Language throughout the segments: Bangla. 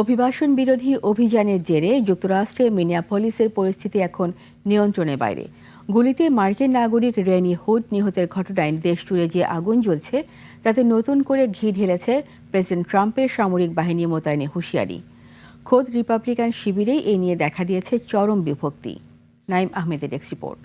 অভিবাসন বিরোধী অভিযানের জেরে যুক্তরাষ্ট্রে মিনিয়াপলিসের পরিস্থিতি এখন নিয়ন্ত্রণের বাইরে। গুলিতে মার্কিন নাগরিক রেনি হুড নিহতের ঘটনায় দেশ জুড়ে যে আগুন জ্বলছে, তাতে নতুন করে ঘি ঢেলেছে প্রেসিডেন্ট ট্রাম্পের সামরিক বাহিনী মোতায়েনে হুঁশিয়ারি। খোদ রিপাবলিকান শিবিরেই এ নিয়ে দেখা দিয়েছে চরম বিভক্তি। নাইম আহমেদের এক্স রিপোর্ট।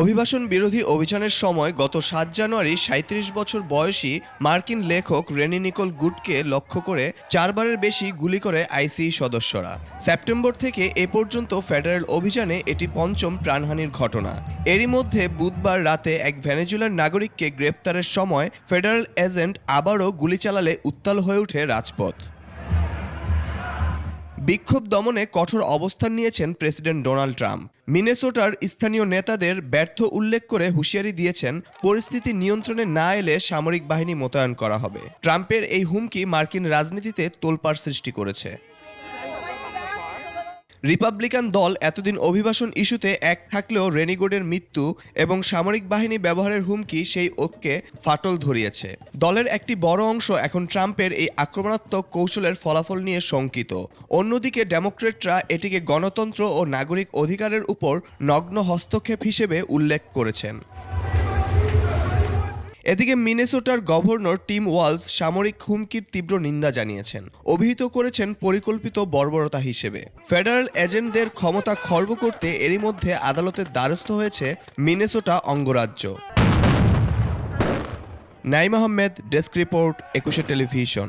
অভিবাসন বিরোধী অভিযানের সময় গত সাত জানুয়ারি সাঁত্রিশ বছর বয়সী মার্কিন লেখক রেনি নিকোল গুডকে লক্ষ্য করে চারবারের বেশি গুলি করে আইসিই সদস্যরা। সেপ্টেম্বর থেকে এ পর্যন্ত ফেডারেল অভিযানে এটি পঞ্চম প্রাণহানির ঘটনা। এরই মধ্যে বুধবার রাতে এক ভেনেজুয়েলার নাগরিককে গ্রেপ্তারের সময় ফেডারেল এজেন্ট আবারও গুলি চালালে উত্তাল হয়ে ওঠে রাজপথ। বিক্ষোভ দমনে কঠোর অবস্থান নিয়েছেন প্রেসিডেন্ট ডোনাল্ড ট্রাম্প। মিনেসোটার স্থানীয় নেতাদের ব্যর্থ উল্লেখ করে হুঁশিয়ারি দিয়েছেন, পরিস্থিতি নিয়ন্ত্রণে না এলে সামরিক বাহিনী মোতায়েন করা হবে। ট্রাম্পের এই হুমকি মার্কিন রাজনীতিতে তোলপাড় সৃষ্টি করেছে। রিপাবলিকান দল এতদিন অভিবাসন ইস্যুতে এক থাকলেও রেনিগোডের মৃত্যু এবং সামরিক বাহিনী ব্যবহারের হুমকি সেই ঐক্যে ফাটল ধরিয়েছে। দলের একটি বড় অংশ এখন ট্রাম্পের এই আক্রমণাত্মক কৌশলের ফলাফল নিয়ে শঙ্কিত। অন্যদিকে ডেমোক্রেটরা এটিকে গণতন্ত্র ও নাগরিক অধিকারের উপর নগ্ন হস্তক্ষেপ হিসেবে উল্লেখ করেছেন। এদিকে মিনেসোটার গভর্নর টিম ওয়ালস সামরিক হুমকির তীব্র নিন্দা জানিয়েছেন। অভিহিত করেছেন পরিকল্পিত বর্বরতা হিসেবে। ফেডারেল এজেন্টদের ক্ষমতা খর্ব করতে এরই মধ্যে আদালতের দ্বারস্থ হয়েছে মিনেসোটা অঙ্গরাজ্য। Naim Ahmed, desk report, Ekushey television.